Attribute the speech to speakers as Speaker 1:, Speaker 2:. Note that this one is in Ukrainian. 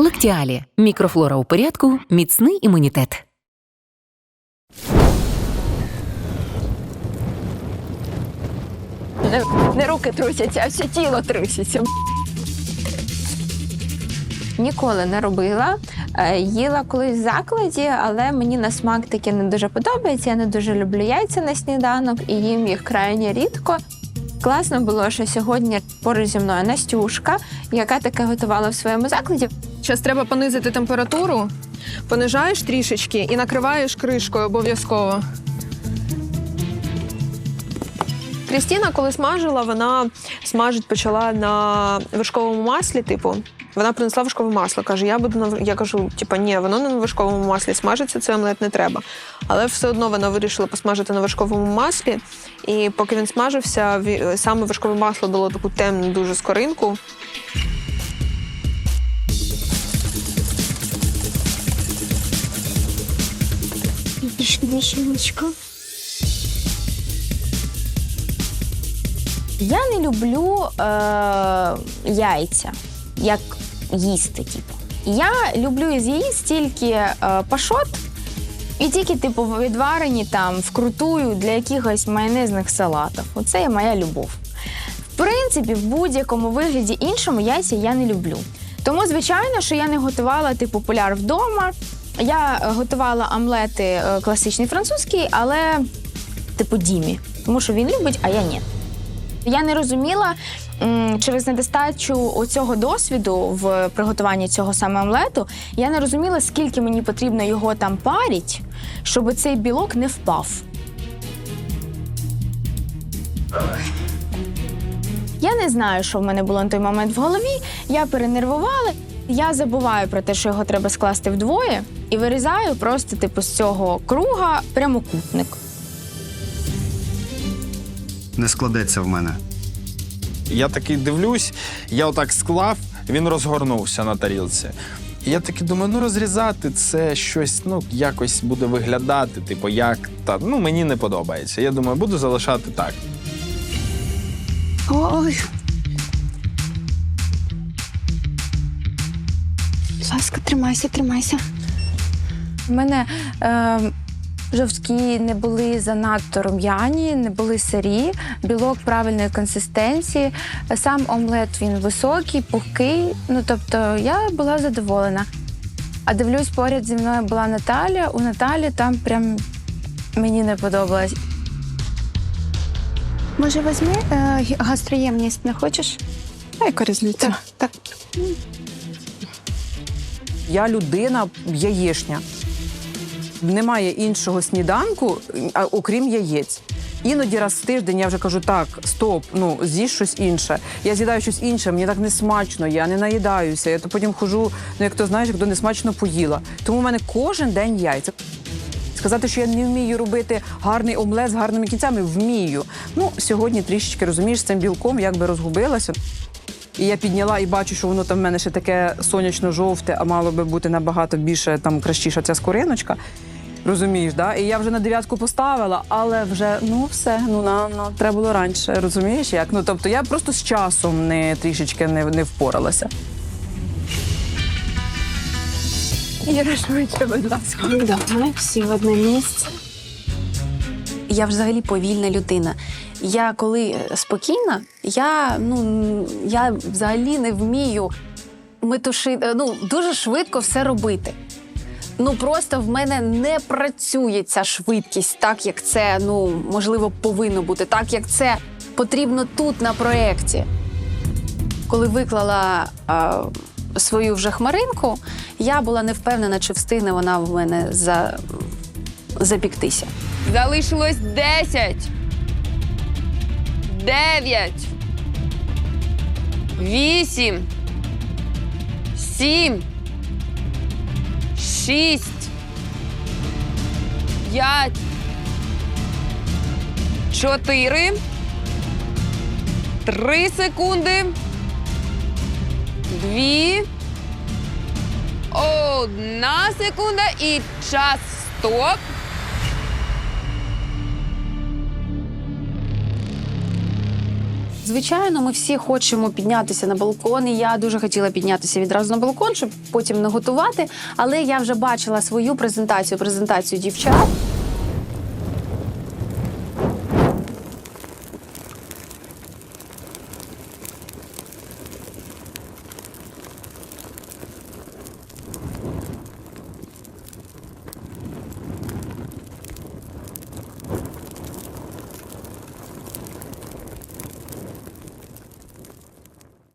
Speaker 1: Лактіалі. Мікрофлора у порядку, міцний імунітет.
Speaker 2: Не, не руки трусяться, а все тіло труситься. Ніколи не робила. Е, Їла колись в закладі, але мені на смак таке не дуже подобається. Я не дуже люблю яйця на сніданок і їм їх крайні рідко. Класно було, що сьогодні поруч зі мною Настюшка, яка таке готувала в своєму закладі.
Speaker 3: Зараз треба понизити температуру, понижаєш трішечки і накриваєш кришкою обов'язково. Крістіна, коли смажила, вона смажить почала на вершковому маслі, типу. Вона принесла вершкове масло. Каже, я буду на я кажу, типа, ні, воно не на вершковому маслі смажиться, це омлет не треба. Але все одно вона вирішила посмажити на вершковому маслі. І поки він смажився, саме вершкове масло дало таку темну дуже скоринку.
Speaker 2: Я не люблю е, яйця, як їсти, типу. Я люблю із яїць тільки е, пашот і тільки, типу, відварені там вкрутую для якихось майонезних салатів. Оце є моя любов. В принципі, в будь-якому вигляді іншому яйця я не люблю. Тому, звичайно, що я не готувала типу поляр вдома. Я готувала омлети е, класичний французький, але типу Дімі. Тому що він любить, а я ні. Я не розуміла через недостачу оцього досвіду в приготуванні цього саме омлету. Я не розуміла, скільки мені потрібно його там паріть, щоб цей білок не впав. Я не знаю, що в мене було на той момент в голові. Я перенервувала. Я забуваю про те, що його треба скласти вдвоє, і вирізаю просто типу з цього круга прямокутник.
Speaker 4: Не складеться в мене.
Speaker 5: Я такий дивлюсь, я отак склав, він розгорнувся на тарілці. І я такий думаю, ну розрізати це щось, ну, якось буде виглядати, типу, як та ну мені не подобається. Я думаю, буду залишати так.
Speaker 6: Ой. Будь ласка, тримайся, тримайся.
Speaker 7: У мене е, жовтки не були занадто рум'яні, не були сирі, білок правильної консистенції. Сам омлет він високий, пухкий. Ну тобто я була задоволена. А дивлюсь, поряд зі мною була Наталя. У Наталі там прям мені не подобалось.
Speaker 6: Може, візьми е, гастроємність, не хочеш?
Speaker 8: А яка різниця?
Speaker 6: Так.
Speaker 8: Я людина яєшня. Немає іншого сніданку, окрім яєць. Іноді раз в тиждень я вже кажу, так, стоп, ну з'їж щось інше. Я з'їдаю щось інше, мені так не смачно, я не наїдаюся. Я то потім хожу, ну як то знаєш, як то не смачно поїла. Тому в мене кожен день яйця. Сказати, що я не вмію робити гарний омлет з гарними кінцями, вмію. Ну, сьогодні трішечки розумієш, з цим білком якби розгубилася. І я підняла і бачу, що воно там в мене ще таке сонячно-жовте, а мало би бути набагато більше там кращіша ця скориночка. Розумієш, да? І я вже на дев'ятку поставила, але вже ну все, ну на, на треба було раніше. Розумієш як? Ну тобто я просто з часом не трішечки не, не впоралася.
Speaker 6: Іра, швидше, будь ласка. Давай, всі в одне місце.
Speaker 9: Я взагалі повільна людина. Я коли е, спокійна, я ну я взагалі не вмію метушити, ну дуже швидко все робити. Ну просто в мене не працює ця швидкість, так як це ну можливо повинно бути, так як це потрібно тут на проєкті. Коли виклала а, свою вже хмаринку, я була не впевнена, чи встигне вона в мене за, запіктися.
Speaker 2: Залишилось 10. 9. 8. 7. 6. 5. 4. 3 секунди. дві, Одна секунда і час стоп.
Speaker 9: Звичайно, ми всі хочемо піднятися на балкон. І я дуже хотіла піднятися відразу на балкон, щоб потім не готувати. Але я вже бачила свою презентацію, презентацію дівчат.